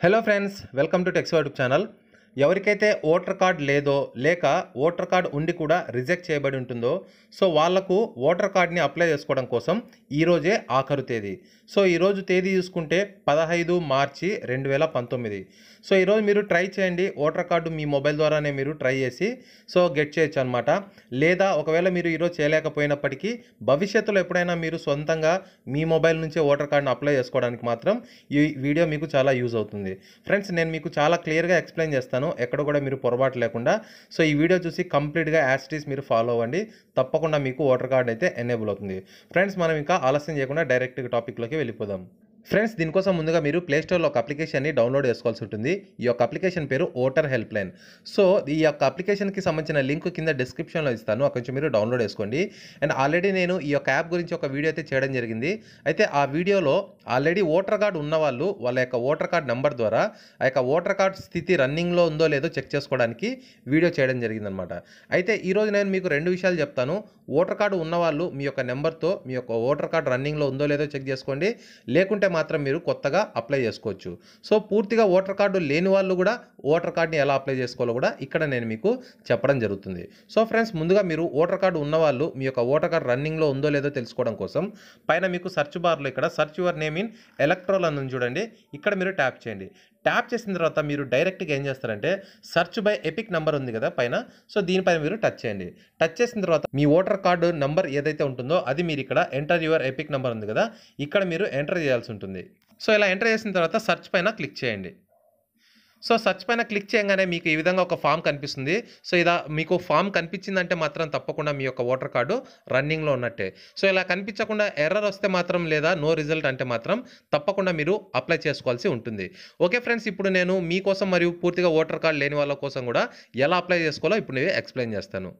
Hello friends welcome to techs YouTube channel ఎవరికైతే voter card లేదో లేక ఓటర్ కార్డ్ ఉండి కూడా రిజెక్ట్ చేయబడి ఉంటుందో సో వాళ్ళకు ఓటర్ కార్డ్ని అప్లై చేసుకోవడం కోసం ఈరోజే ఆఖరు తేదీ. సో ఈరోజు తేదీ చూసుకుంటే పదహైదు మార్చి రెండు వేల పంతొమ్మిది. సో ఈరోజు మీరు ట్రై చేయండి ఓటర్ కార్డు మీ మొబైల్ ద్వారానే మీరు ట్రై చేసి సో గెట్ చేయొచ్చు అనమాట లేదా ఒకవేళ మీరు ఈరోజు చేయలేకపోయినప్పటికీ భవిష్యత్తులో ఎప్పుడైనా మీరు సొంతంగా మీ మొబైల్ నుంచే ఓటర్ కార్డును అప్లై చేసుకోవడానికి మాత్రం ఈ వీడియో మీకు చాలా యూజ్ అవుతుంది. ఫ్రెండ్స్ నేను మీకు చాలా క్లియర్గా ఎక్స్ప్లెయిన్ చేస్తాను. ఎక్కడ కూడా మీరు పొరపాటు లేకుండా. సో ఈ వీడియో చూసి కంప్లీట్గా యాస్టీస్ మీరు ఫాలో అవ్వండి. తప్పకుండా మీకు ఓటర్ కార్డ్ అయితే ఎనేబుల్ అవుతుంది. ఫ్రెండ్స్ మనం ఇంకా ఆలస్యం చేయకుండా డైరెక్ట్గా టాపిక్లోకి వెళ్ళిపోదాం. ఫ్రెండ్స్ దీనికోసం ముందుగా మీరు ప్లేస్టోర్లో ఒక అప్లికేషన్ని డౌన్లోడ్ చేసుకోవాల్సి ఉంటుంది. ఈ యొక్క అప్లికేషన్ పేరు ఓటర్ హెల్ప్ లైన్ సో ఈ యొక్క అప్లికేషన్కి సంబంధించిన లింక్ కింద డిస్క్రిప్షన్లో ఇస్తాను. అక్కడి నుంచి మీరు డౌన్లోడ్ చేసుకోండి. అండ్ ఆల్రెడీ నేను ఈ యొక్క యాప్ గురించి ఒక వీడియో అయితే చేయడం జరిగింది. అయితే ఆ వీడియోలో ఆల్రెడీ ఓటర్ కార్డు ఉన్నవాళ్ళు వాళ్ళ యొక్క ఓటర్ కార్డ్ నెంబర్ ద్వారా ఆ యొక్క ఓటర్ కార్డ్ స్థితి రన్నింగ్లో ఉందో లేదో చెక్ చేసుకోవడానికి వీడియో చేయడం జరిగిందనమాట. అయితే ఈరోజు నేను మీకు రెండు విషయాలు చెప్తాను. ఓటర్ కార్డు ఉన్నవాళ్ళు మీ యొక్క నెంబర్తో మీ యొక్క ఓటర్ కార్డు రన్నింగ్లో ఉందో లేదో చెక్ చేసుకోండి. లేకుంటే మాత్రం మీరు కొత్తగా అప్లై చేసుకోవచ్చు. సో పూర్తిగా ఓటర్ కార్డు లేని వాళ్ళు కూడా ఓటర్ కార్డ్ని ఎలా అప్లై చేసుకోవాలో కూడా ఇక్కడ నేను మీకు చెప్పడం జరుగుతుంది. సో ఫ్రెండ్స్ ముందుగా మీరు ఓటర్ కార్డు ఉన్నవాళ్ళు మీ యొక్క ఓటర్ కార్డు రన్నింగ్లో ఉందో లేదో తెలుసుకోవడం కోసం పైన మీకు సెర్చ్ బార్లో ఇక్కడ search your name in electoral అని చూడండి. ఇక్కడ మీరు ట్యాప్ చేయండి. ట్యాప్ చేసిన తర్వాత మీరు డైరెక్ట్గా ఏం చేస్తారంటే సర్చ్ బై ఎపిక్ నెంబర్ ఉంది కదా పైన సో దీనిపైన మీరు టచ్ చేయండి. టచ్ చేసిన తర్వాత మీ ఓటర్ కార్డు నెంబర్ ఏదైతే ఉంటుందో అది మీరు ఇక్కడ ఎంటర్ యువర్ ఎపిక్ నెంబర్ ఉంది కదా ఇక్కడ మీరు ఎంటర్ చేయాల్సి ఉంటుంది. సో ఇలా ఎంటర్ చేసిన తర్వాత సెర్చ్ పైన క్లిక్ చేయండి. సో సర్చ్ పైన క్లిక్ చేయగానే మీకు ఈ విధంగా ఒక ఫామ్ కనిపిస్తుంది. సో ఇలా మీకు ఫామ్ కనిపించిందంటే మాత్రం తప్పకుండా మీ యొక్క ఓటర్ కార్డు రన్నింగ్లో ఉన్నట్టే. సో ఇలా కనిపించకుండా ఎర్రర్ వస్తే మాత్రం లేదా నో రిజల్ట్ అంటే మాత్రం తప్పకుండా మీరు అప్లై చేసుకోవాల్సి ఉంటుంది. ఓకే ఫ్రెండ్స్ ఇప్పుడు నేను మీకోసం మరియు పూర్తిగా ఓటర్ కార్డు లేని వాళ్ళ కోసం కూడా ఎలా అప్లై చేసుకోవాలో ఇప్పుడు నేను ఎక్స్ప్లెయిన్ చేస్తాను.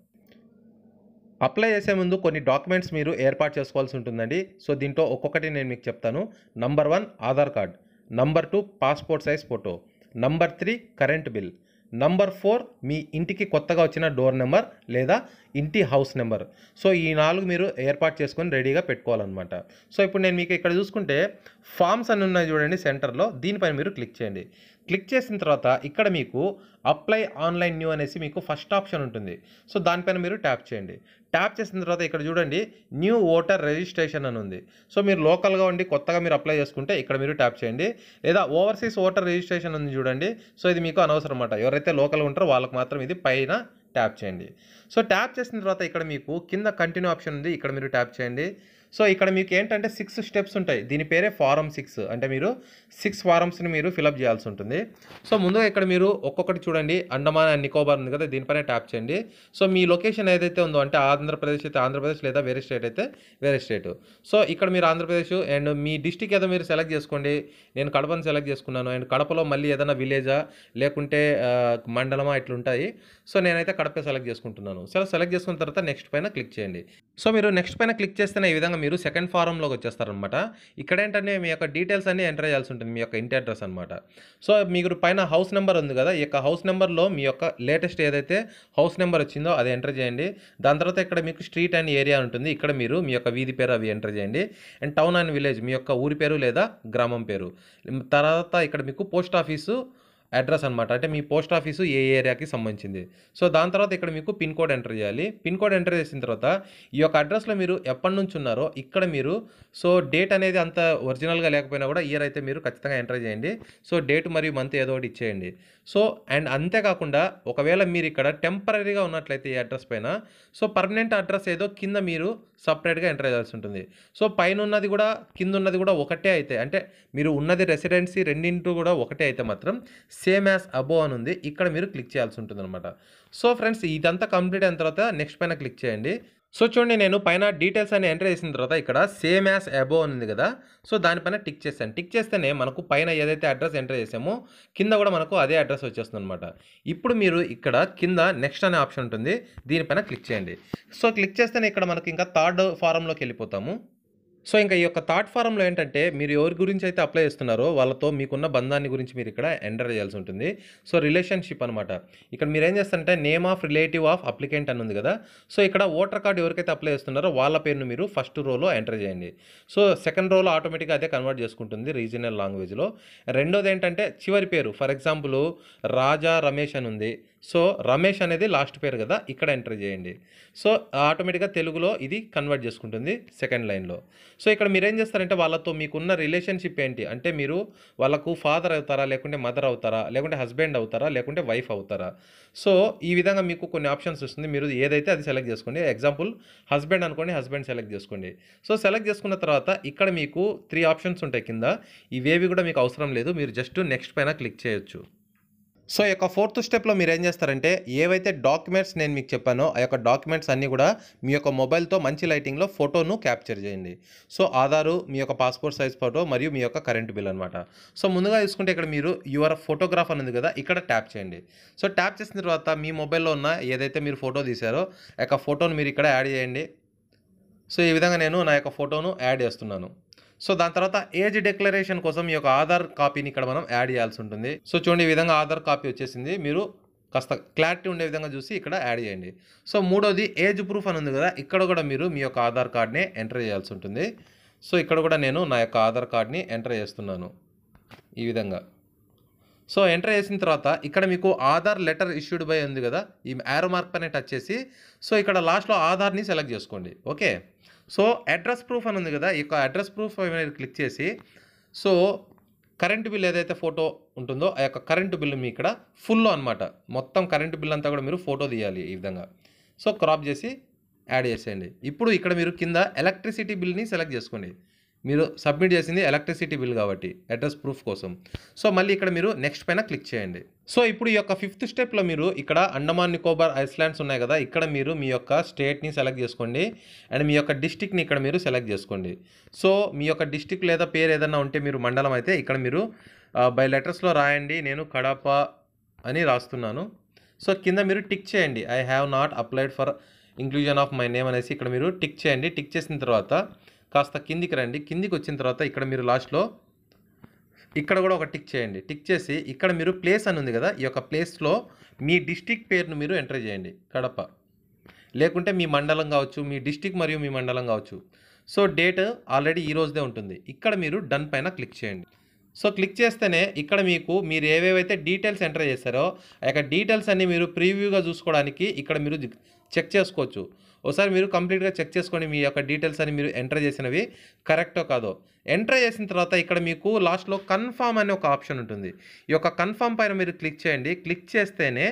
అప్లై చేసే ముందు కొన్ని డాక్యుమెంట్స్ మీరు ఏర్పాటు చేసుకోవాల్సి ఉంటుందండి. సో దీంట్లో ఒక్కొక్కటి నేను మీకు చెప్తాను. Number one Aadhaar card. Number two passport size photo. Number three current bill number four మీ ఇంటికి కొత్తగా వచ్చిన డోర్ నెంబర్ లేదా ఇంటి హౌస్ నెంబర్ సో ఈ నాలుగు మీరు ఏర్పాటు చేసుకొని రెడీగా పెట్టుకోవాలన్నమాట. సో ఇప్పుడు నేను మీకు ఇక్కడ చూసుకుంటే ఫామ్స్ అని ఉన్నాయి చూడండి సెంటర్లో దీనిపైన మీరు క్లిక్ చేయండి. క్లిక్ చేసిన తర్వాత ఇక్కడ మీకు అప్లై ఆన్లైన్ న్యూ అనేసి మీకు ఫస్ట్ ఆప్షన్ ఉంటుంది. సో దానిపైన మీరు ట్యాప్ చేయండి. ట్యాప్ చేసిన తర్వాత ఇక్కడ చూడండి న్యూ ఓటర్ రిజిస్ట్రేషన్ అని ఉంది. సో మీరు లోకల్గా ఉండి కొత్తగా మీరు అప్లై చేసుకుంటే ఇక్కడ మీరు ట్యాప్ చేయండి. లేదా ఓవర్సీస్ ఓటర్ రిజిస్ట్రేషన్ ఉంది చూడండి. సో ఇది మీకు అనవసరం అన్నమాట. ఎవరైతే లోకల్గా ఉంటారో వాళ్ళకి మాత్రం ఇది పైన ట్యాప్ చేయండి. సో ట్యాప్ చేసిన తర్వాత ఇక్కడ మీకు కింద కంటిన్యూ ఆప్షన్ ఉంది. ఇక్కడ మీరు ట్యాప్ చేయండి. సో ఇక్కడ మీకు ఏంటంటే సిక్స్ స్టెప్స్ ఉంటాయి. దీని పేరే ఫారం సిక్స్ అంటే మీరు సిక్స్ ఫారమ్స్ని మీరు ఫిలప్ చేయాల్సి ఉంటుంది. సో ముందుగా ఇక్కడ మీరు ఒక్కొక్కటి చూడండి. అండమాన్ అండ్ నికోబార్ ఉంది కదా దీనిపైన ట్యాప్ చేయండి. సో మీ లొకేషన్ ఏదైతే ఉందో అంటే ఆంధ్రప్రదేశ్ అయితే ఆంధ్రప్రదేశ్ లేదా వేరే స్టేట్ అయితే వేరే స్టేట్ సో ఇక్కడ మీరు ఆంధ్రప్రదేశ్ అండ్ మీ డిస్టిక్ ఏదో మీరు సెలెక్ట్ చేసుకోండి. నేను కడపను సెలెక్ట్ చేసుకున్నాను. అండ్ కడపలో మళ్ళీ ఏదైనా విలేజా లేకుంటే మండలమా ఇట్లుంటాయి. సో నేనైతే కడప సెలెక్ట్ చేసుకుంటున్నాను. సో సెలెక్ట్ చేసుకున్న తర్వాత నెక్స్ట్ పైన క్లిక్ చేయండి. సో మీరు నెక్స్ట్ పైన క్లిక్ చేస్తేనే ఈ విధంగా మీరు సెకండ్ ఫారంలోకి వచ్చేస్తారనమాట. ఇక్కడ ఏంటంటే మీ యొక్క డీటెయిల్స్ అన్ని ఎంటర్ చేయాల్సి ఉంటుంది మీ యొక్క ఇంటి అడ్రస్ అనమాట సో మీకు పైన హౌస్ నెంబర్ ఉంది కదా ఈ యొక్క హౌస్ నెంబర్లో మీ యొక్క లేటెస్ట్ ఏదైతే హౌస్ నెంబర్ వచ్చిందో అది ఎంటర్ చేయండి. దాని తర్వాత ఇక్కడ మీకు స్ట్రీట్ అండ్ ఏరియా ఉంటుంది ఇక్కడ మీరు మీ యొక్క వీధి పేరు అవి ఎంటర్ చేయండి. అండ్ టౌన్ అండ్ విలేజ్ మీ యొక్క ఊరి పేరు లేదా గ్రామం పేరు. తర్వాత ఇక్కడ మీకు పోస్ట్ ఆఫీసు అడ్రస్ అనమాట అంటే మీ పోస్ట్ ఆఫీసు ఏ ఏరియాకి సంబంధించింది. సో దాని తర్వాత ఇక్కడ మీకు పిన్ కోడ్ ఎంటర్ చేయాలి. పిన్ కోడ్ ఎంటర్ చేసిన తర్వాత ఈ యొక్క అడ్రస్లో మీరు ఎప్పటి నుంచి ఉన్నారో ఇక్కడ మీరు సో డేట్ అనేది అంత ఒరిజినల్గా లేకపోయినా కూడా ఇయర్ అయితే మీరు ఖచ్చితంగా ఎంటర్ చేయండి. సో డేట్ మరియు మంత్ ఏదో ఒకటి ఇచ్చేయండి. సో అండ్ అంతేకాకుండా ఒకవేళ మీరు ఇక్కడ టెంపరీగా ఉన్నట్లయితే ఈ అడ్రస్ పైన సో పర్మనెంట్ అడ్రస్ ఏదో కింద మీరు సపరేట్గా ఎంటర్ చేయాల్సి ఉంటుంది. సో పైన ఉన్నది కూడా కింద ఉన్నది కూడా ఒకటే అయితే అంటే మీరు ఉన్నది రెసిడెన్సీ రెండింటి కూడా ఒకటే అయితే మాత్రం సేమ్ యాజ్ అబో అని ఉంది. ఇక్కడ మీరు క్లిక్ చేయాల్సి ఉంటుంది అనమాట సో ఫ్రెండ్స్ ఇదంతా కంప్లీట్ అయిన తర్వాత నెక్స్ట్ పైన క్లిక్ చేయండి. సో చూడండి నేను పైన డీటెయిల్స్ అని ఎంటర్ చేసిన తర్వాత ఇక్కడ సేమ్ యాజ్ అబో ఉంది కదా. సో దానిపైన టిక్ చేస్తాను. టిక్ చేస్తేనే మనకు పైన ఏదైతే అడ్రస్ ఎంటర్ చేసామో కింద కూడా మనకు అదే అడ్రస్ వచ్చేస్తుంది అనమాట ఇప్పుడు మీరు ఇక్కడ కింద నెక్స్ట్ అనే ఆప్షన్ ఉంటుంది. దీనిపైన క్లిక్ చేయండి. సో క్లిక్ చేస్తేనే ఇక్కడ మనకి ఇంకా థర్డ్ ఫారంలోకి వెళ్ళిపోతాము. సో ఇంకా ఈ యొక్క థాట్ ఫారంలో ఏంటంటే మీరు ఎవరి గురించి అయితే అప్లై చేస్తున్నారో వాళ్ళతో మీకున్న బంధాన్ని గురించి మీరు ఇక్కడ ఎంటర్ చేయాల్సి ఉంటుంది. సో రిలేషన్షిప్ అనమాట ఇక్కడ మీరు ఏం చేస్తారంటే name of relative of applicant అని ఉంది కదా. సో ఇక్కడ ఓటర్ కార్డు ఎవరికైతే అప్లై చేస్తున్నారో వాళ్ళ పేరును మీరు ఫస్ట్ రోలో ఎంటర్ చేయండి. సో సెకండ్ రోలో ఆటోమేటిక్గా అదే కన్వర్ట్ చేసుకుంటుంది రీజనల్ లాంగ్వేజ్లో. రెండోది ఏంటంటే చివరి పేరు. ఫర్ ఎగ్జాంపుల్ రాజా రమేష్ అని ఉంది. సో రమేష్ అనేది లాస్ట్ పేరు కదా ఇక్కడ ఎంటర్ చేయండి. సో ఆటోమేటిక్గా తెలుగులో ఇది కన్వర్ట్ చేసుకుంటుంది సెకండ్ లైన్లో. సో ఇక్కడ మీరు ఏం చేస్తారంటే వాళ్ళతో మీకున్న రిలేషన్షిప్ ఏంటి? అంటే మీరు వాళ్ళకు ఫాదర్ అవుతారా లేకుంటే మదర్ అవుతారా లేకుంటే హస్బెండ్ అవుతారా లేకుంటే వైఫ్ అవుతారా? సో ఈ విధంగా మీకు కొన్ని ఆప్షన్స్ వస్తుంది. మీరు ఏదైతే అది సెలెక్ట్ చేసుకోండి. ఎగ్జాంపుల్ హస్బెండ్ అనుకోండి హస్బెండ్ సెలెక్ట్ చేసుకోండి. సో సెలెక్ట్ చేసుకున్న తర్వాత ఇక్కడ మీకు త్రీ ఆప్షన్స్ ఉంటాయి కింద. ఇవేవి కూడా మీకు అవసరం లేదు. మీరు జస్ట్ నెక్స్ట్ పైన క్లిక్ చేయొచ్చు. సో ఈ యొక్క ఫోర్త్ స్టెప్లో మీరు ఏం చేస్తారంటే ఏవైతే డాక్యుమెంట్స్ నేను మీకు చెప్పానో ఆ యొక్క డాక్యుమెంట్స్ అన్నీ కూడా మీ యొక్క మొబైల్తో మంచి లైటింగ్లో ఫోటోను క్యాప్చర్ చేయండి. సో ఆధారు మీ యొక్క పాస్పోర్ట్ సైజ్ ఫోటో మరియు మీ యొక్క కరెంట్ బిల్ అనమాట సో ముందుగా చూసుకుంటే ఇక్కడ మీరు యువర్ ఫోటోగ్రాఫ్ అనేది కదా ఇక్కడ ట్యాప్ చేయండి. సో ట్యాప్ చేసిన తర్వాత మీ మొబైల్లో ఉన్న ఏదైతే మీరు ఫోటో తీశారో ఆ యొక్క ఫోటోను మీరు ఇక్కడ యాడ్ చేయండి. సో ఈ విధంగా నేను నా యొక్క ఫోటోను యాడ్ చేస్తున్నాను. సో దాని తర్వాత ఏజ్ డిక్లరేషన్ కోసం ఈ యొక్క ఆధార్ కాపీని ఇక్కడ మనం యాడ్ చేయాల్సి ఉంటుంది. సో చూడండి ఈ విధంగా ఆధార్ కాపీ వచ్చేసింది. మీరు కాస్త క్లారిటీ ఉండే విధంగా చూసి ఇక్కడ యాడ్ చేయండి. సో మూడోది ఏజ్ ప్రూఫ్ అని ఉంది కదా ఇక్కడ కూడా మీరు మీ యొక్క ఆధార్ కార్డ్ని ఎంటర్ చేయాల్సి ఉంటుంది. సో ఇక్కడ కూడా నేను నా యొక్క ఆధార్ కార్డ్ని ఎంటర్ చేస్తున్నాను ఈ విధంగా. సో ఎంటర్ చేసిన తర్వాత ఇక్కడ మీకు ఆధార్ లెటర్ ఇష్యూడ్ బై ఉంది కదా ఈ యారో మార్క్ పైన టచ్ చేసి సో ఇక్కడ లాస్ట్లో ఆధార్ని సెలెక్ట్ చేసుకోండి. ఓకే? సో అడ్రస్ ప్రూఫ్ అని ఉంది కదా ఈ యొక్క అడ్రస్ ప్రూఫ్ మీద క్లిక్ చేసి సో కరెంటు బిల్ ఏదైతే ఫోటో ఉంటుందో ఆ యొక్క కరెంటు బిల్ మీ ఇక్కడ ఫుల్ అనమాట మొత్తం కరెంటు బిల్ అంతా కూడా మీరు ఫోటో తీయాలి ఈ విధంగా. సో క్రాప్ చేసి యాడ్ చేసేయండి. ఇప్పుడు ఇక్కడ మీరు కింద ఎలక్ట్రిసిటీ బిల్ని సెలెక్ట్ చేసుకోండి. మీరు సబ్మిట్ చేసింది ఎలక్ట్రిసిటీ బిల్ కాబట్టి అడ్రస్ ప్రూఫ్ కోసం. సో మళ్ళీ ఇక్కడ మీరు నెక్స్ట్ పైన క్లిక్ చేయండి. సో ఇప్పుడు ఈ యొక్క ఫిఫ్త్ స్టెప్లో మీరు ఇక్కడ అండమాన్ నికోబార్ ఐస్లాండ్స్ ఉన్నాయి కదా ఇక్కడ మీరు మీ యొక్క స్టేట్ని సెలెక్ట్ చేసుకోండి. అండ్ మీ యొక్క డిస్టిక్ని ఇక్కడ మీరు సెలెక్ట్ చేసుకోండి. సో మీ యొక్క డిస్టిక్ లేదా పేరు ఏదైనా ఉంటే మీరు మండలం అయితే ఇక్కడ మీరు బై లెటర్స్లో రాయండి. నేను కడప అని రాస్తున్నాను. సో కింద మీరు టిక్ చేయండి. I have not applied for inclusion of my name అనేసి ఇక్కడ మీరు టిక్ చేయండి. టిక్ చేసిన తర్వాత కాస్త కిందికి రండి. కిందికి వచ్చిన తర్వాత ఇక్కడ మీరు లాస్ట్లో ఇక్కడ కూడా ఒక టిక్ చేయండి. టిక్ చేసి ఇక్కడ మీరు ప్లేస్ అని ఉంది కదా ఈ యొక్క ప్లేస్లో మీ డిస్టిక్ పేరును మీరు ఎంటర్ చేయండి. కడప. లేకుంటే మీ మండలం కావచ్చు మీ డిస్టిక్ మరియు మీ మండలం కావచ్చు. సో డేట్ ఆల్రెడీ ఈ రోజుదే ఉంటుంది. ఇక్కడ మీరు డన్ పైన క్లిక్ చేయండి. సో క్లిక్ చేస్తేనే ఇక్కడ మీకు మీరు ఏవేవైతే డీటెయిల్స్ ఎంటర్ చేశారో ఆ యొక్క డీటెయిల్స్ అన్ని మీరు ప్రీవ్యూగా చూసుకోవడానికి ఇక్కడ మీరు చెక్ చేసుకోవచ్చు. ఒకసారి మీరు కంప్లీట్గా చెక్ చేసుకోండి మీ యొక్క డీటెయిల్స్ అని మీరు ఎంటర్ చేసినవి కరెక్టో కాదో. ఎంటర్ చేసిన తర్వాత ఇక్కడ మీకు లాస్ట్లో కన్ఫామ్ అనే ఒక ఆప్షన్ ఉంటుంది. ఈ యొక్క కన్ఫామ్ పైన మీరు క్లిక్ చేయండి. క్లిక్ చేస్తేనే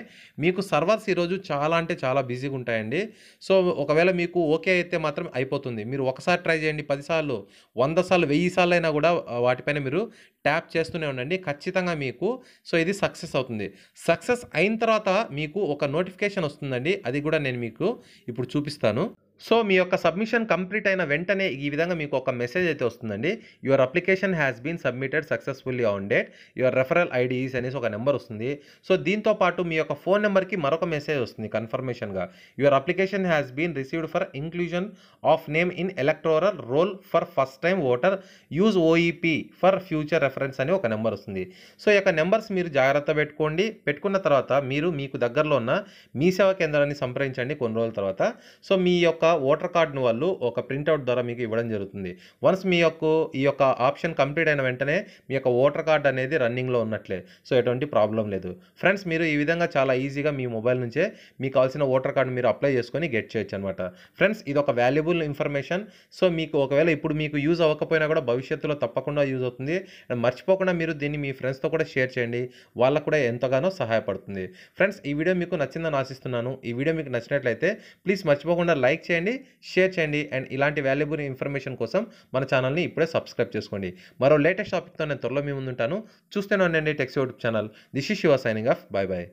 మీకు సర్వర్స్ ఈరోజు చాలా అంటే చాలా బిజీగా ఉంటాయండి. సో ఒకవేళ మీకు ఓకే అయితే మాత్రం అయిపోతుంది. మీరు ఒకసారి ట్రై చేయండి. పదిసార్లు వంద సార్లు వెయ్యి సార్లు అయినా కూడా వాటిపైన మీరు ట్యాప్ చేస్తూనే ఉండండి. ఖచ్చితంగా మీకు సో ఇది సక్సెస్ అవుతుంది. సక్సెస్ అయిన తర్వాత మీకు ఒక నోటిఫికేషన్ వస్తుందండి. అది కూడా నేను మీకు ఇప్పుడు చూపిస్తాను. సో మీ యొక్క సబ్మిషన్ కంప్లీట్ అయిన వెంటనే ఈ విధంగా మీకు ఒక మెసేజ్ అయితే వస్తుందండి. Your application has been submitted successfully on date your referral IDs అనేసి ఒక నెంబర్ వస్తుంది. సో దీంతో పాటు మీ యొక్క ఫోన్ నెంబర్కి మరొక మెసేజ్ వస్తుంది కన్ఫర్మేషన్గా. Your application has been received for inclusion of name in electoral roll for first time voter use OEP for future reference అని ఒక నెంబర్ వస్తుంది. సో ఈ యొక్క నెంబర్స్ మీరు జాగ్రత్త పెట్టుకోండి. పెట్టుకున్న తర్వాత మీరు మీకు దగ్గరలో ఉన్న మీ సేవా కేంద్రాన్ని సంప్రదించండి కొన్ని రోజుల తర్వాత. సో మీ యొక్క ఓటర్ కార్డును వాళ్ళు ఒక ప్రింట్అవుట్ ద్వారా మీకు ఇవ్వడం జరుగుతుంది. వన్స్ మీ యొక్క ఈ యొక్క ఆప్షన్ కంప్లీట్ అయిన వెంటనే మీ యొక్క ఓటర్ కార్డ్ అనేది రన్నింగ్లో ఉన్నట్లే. సో ఎటువంటి ప్రాబ్లం లేదు. ఫ్రెండ్స్ మీరు ఈ విధంగా చాలా ఈజీగా మీ మొబైల్ నుంచే మీకు కావాల్సిన ఓటర్ కార్డు మీరు అప్లై చేసుకొని గెట్ చేయొచ్చు అనమాట ఫ్రెండ్స్ ఇది ఒక వాల్యుబుల్ ఇన్ఫర్మేషన్. సో మీకు ఒకవేళ ఇప్పుడు మీకు యూజ్ అవ్వకపోయినా కూడా భవిష్యత్తులో తప్పకుండా యూజ్ అవుతుంది. అండ్ మర్చిపోకుండా మీరు దీన్ని మీ ఫ్రెండ్స్తో కూడా షేర్ చేయండి. వాళ్ళకు కూడా ఎంతగానో సహాయపడుతుంది. ఫ్రెండ్స్ ఈ వీడియో మీకు నచ్చిందని ఆశిస్తున్నాను. ఈ వీడియో మీకు నచ్చినట్లయితే ప్లీజ్ మర్చిపోకుండా లైక్ చేయండి. షేర్ చేయండి అండ్ ఇలాంటి వాల్యుబుల్ ఇన్ఫర్మేషన్ కోసం మన ఛానల్ని ఇప్పుడే సబ్స్క్రైబ్ చేసుకోండి. మరో లేటెస్ట్ టాపిక్తో నేను త్వరలో మీ ముందుంటాను. చూస్తేనే ఉండండి techs YouTube channel this is your signing off bye bye